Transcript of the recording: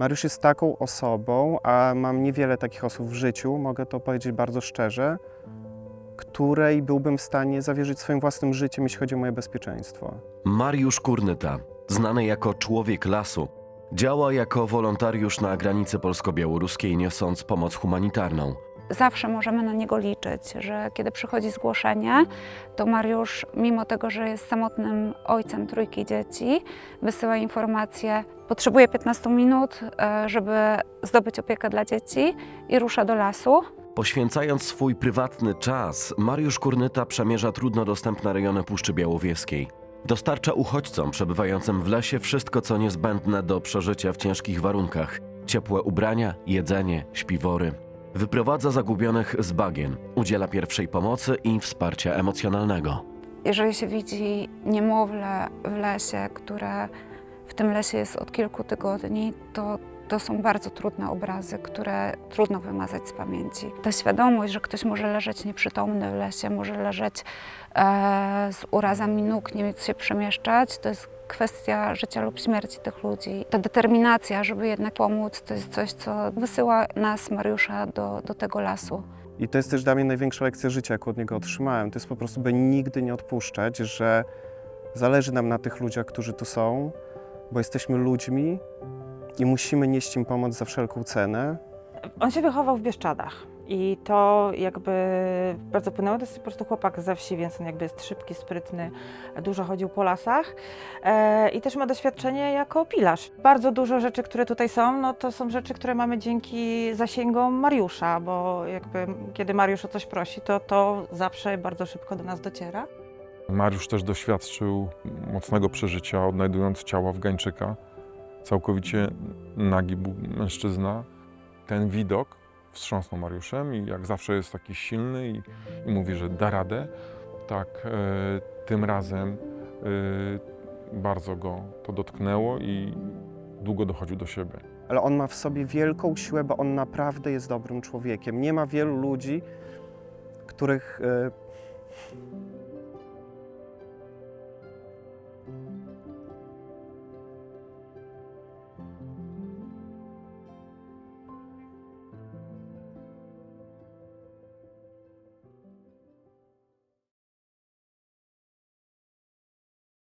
Mariusz jest taką osobą, a mam niewiele takich osób w życiu, mogę to powiedzieć bardzo szczerze, której byłbym w stanie zawierzyć swoim własnym życiem, jeśli chodzi o moje bezpieczeństwo. Mariusz Kurnyta, znany jako człowiek lasu, działa jako wolontariusz na granicy polsko-białoruskiej, niosąc pomoc humanitarną. Zawsze możemy na niego liczyć, że kiedy przychodzi zgłoszenie, to Mariusz, mimo tego, że jest samotnym ojcem trójki dzieci, wysyła informację, potrzebuje 15 minut, e, żeby zdobyć opiekę dla dzieci i rusza do lasu. Poświęcając swój prywatny czas, Mariusz Kurnyta przemierza trudno dostępne rejony Puszczy Białowieskiej. Dostarcza uchodźcom przebywającym w lesie wszystko, co niezbędne do przeżycia w ciężkich warunkach: ciepłe ubrania, jedzenie, śpiwory. Wyprowadza zagubionych z bagien, udziela pierwszej pomocy i wsparcia emocjonalnego. Jeżeli się widzi niemowlę w lesie, które w tym lesie jest od kilku tygodni, to to są bardzo trudne obrazy, które trudno wymazać z pamięci. Ta świadomość, że ktoś może leżeć nieprzytomny w lesie, może leżeć e, z urazami nóg, nie móc się przemieszczać, to jest kwestia życia lub śmierci tych ludzi. Ta determinacja, żeby jednak pomóc, to jest coś, co wysyła nas, Mariusza, do, do tego lasu. I to jest też dla mnie największa lekcja życia, jaką od niego otrzymałem. To jest po prostu, by nigdy nie odpuszczać, że zależy nam na tych ludziach, którzy tu są, bo jesteśmy ludźmi i musimy nieść im pomoc za wszelką cenę. On się wychował w Bieszczadach i to jakby bardzo płynęło. To jest po prostu chłopak ze wsi, więc on jakby jest szybki, sprytny, dużo chodził po lasach e, i też ma doświadczenie jako pilarz. Bardzo dużo rzeczy, które tutaj są, no to są rzeczy, które mamy dzięki zasięgom Mariusza, bo jakby kiedy Mariusz o coś prosi, to to zawsze bardzo szybko do nas dociera. Mariusz też doświadczył mocnego przeżycia, odnajdując ciała Afgańczyka. Całkowicie nagi mężczyzna. Ten widok wstrząsnął Mariuszem i jak zawsze jest taki silny i, i mówi, że da radę. Tak, e, tym razem e, bardzo go to dotknęło i długo dochodził do siebie. Ale on ma w sobie wielką siłę, bo on naprawdę jest dobrym człowiekiem. Nie ma wielu ludzi, których e,